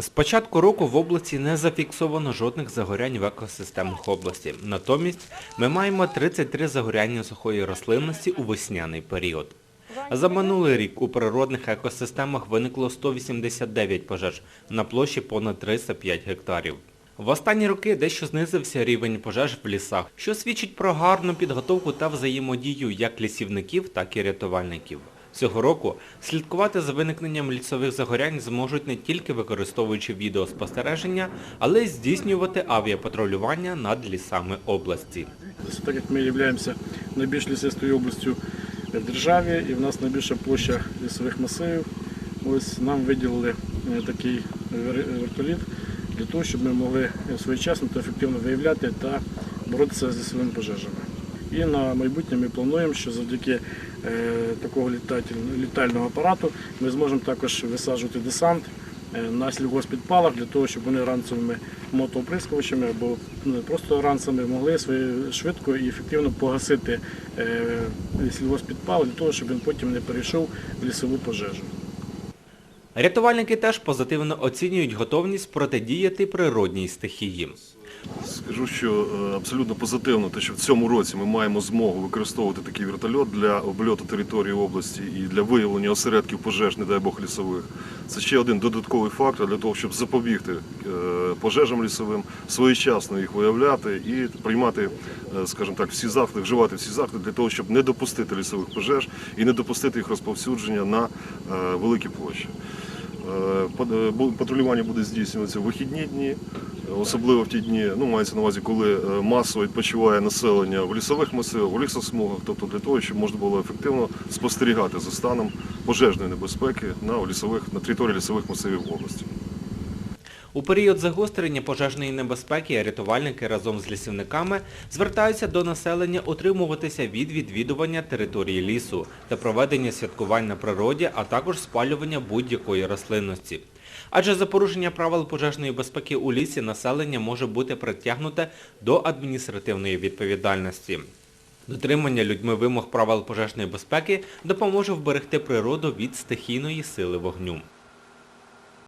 З початку року в області не зафіксовано жодних загорянь в екосистемах області. Натомість ми маємо 33 загоряння сухої рослинності у весняний період. За минулий рік у природних екосистемах виникло 189 пожеж на площі понад 305 гектарів. В останні роки дещо знизився рівень пожеж в лісах, що свідчить про гарну підготовку та взаємодію як лісівників, так і рятувальників. Цього року слідкувати за виникненням лісових загорянь зможуть не тільки використовуючи відеоспостереження, але й здійснювати авіапатрулювання над лісами області. Так як ми являємося найбільш лісистою областю в державі і в нас найбільша площа лісових масивів, ось нам виділили е, такий вер- вертоліт для того, щоб ми могли своєчасно та ефективно виявляти та боротися з лісовими пожежами. І на майбутнє ми плануємо, що завдяки такого літального апарату ми зможемо також висаджувати десант е, на сільгоспідпалах для того, щоб вони ранцевими мотооприскувачами або ну, просто ранцами могли швидко і ефективно погасити е, сільгоспідпал для того, щоб він потім не перейшов в лісову пожежу. Рятувальники теж позитивно оцінюють готовність протидіяти природній стихії. Скажу, що е, абсолютно позитивно, те, що в цьому році ми маємо змогу використовувати такий вертольот для обльоту території області і для виявлення осередків пожеж, не дай Бог, лісових. Це ще один додатковий фактор для того, щоб запобігти е, пожежам лісовим, своєчасно їх виявляти і приймати, е, скажімо так, всі заходи, вживати всі заходи для того, щоб не допустити лісових пожеж і не допустити їх розповсюдження на великі площі. Патрулювання буде здійснюватися в вихідні дні, особливо в ті дні, ну мається на увазі, коли е, масово відпочиває населення в лісових масивах, в лісосмугах, тобто для того, щоб можна було ефективно спостерігати за станом пожежної небезпеки на лісових на території лісових масивів області. У період загострення пожежної небезпеки рятувальники разом з лісівниками звертаються до населення утримуватися від відвідування території лісу та проведення святкувань на природі, а також спалювання будь-якої рослинності. Адже за порушення правил пожежної безпеки у лісі населення може бути притягнуте до адміністративної відповідальності. Дотримання людьми вимог правил пожежної безпеки допоможе вберегти природу від стихійної сили вогню.